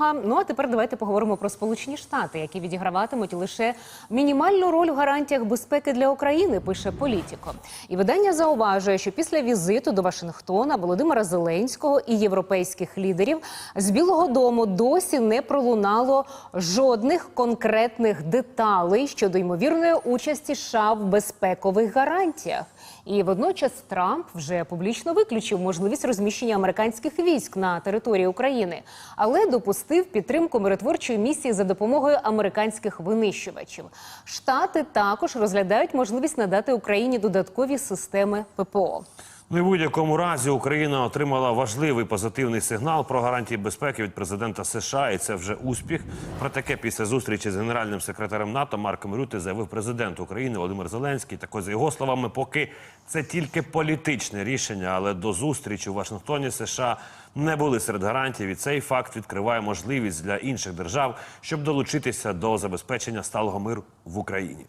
Ну а тепер давайте поговоримо про Сполучені Штати, які відіграватимуть лише мінімальну роль в гарантіях безпеки для України. Пише Політіко. І видання зауважує, що після візиту до Вашингтона Володимира Зеленського і європейських лідерів з Білого Дому досі не пролунало жодних конкретних деталей щодо ймовірної участі США в безпекових гарантіях. І водночас Трамп вже публічно виключив можливість розміщення американських військ на території України, але допустив підтримку миротворчої місії за допомогою американських винищувачів. Штати також розглядають можливість надати Україні додаткові системи ППО. Ну і в будь-якому разі Україна отримала важливий позитивний сигнал про гарантії безпеки від президента США, і це вже успіх. Про таке після зустрічі з генеральним секретарем НАТО Марком Рюти заявив президент України Володимир Зеленський. Так ось, за його словами, поки це тільки політичне рішення, але до зустрічі у Вашингтоні США не були серед гарантій. І цей факт відкриває можливість для інших держав, щоб долучитися до забезпечення сталого миру в Україні.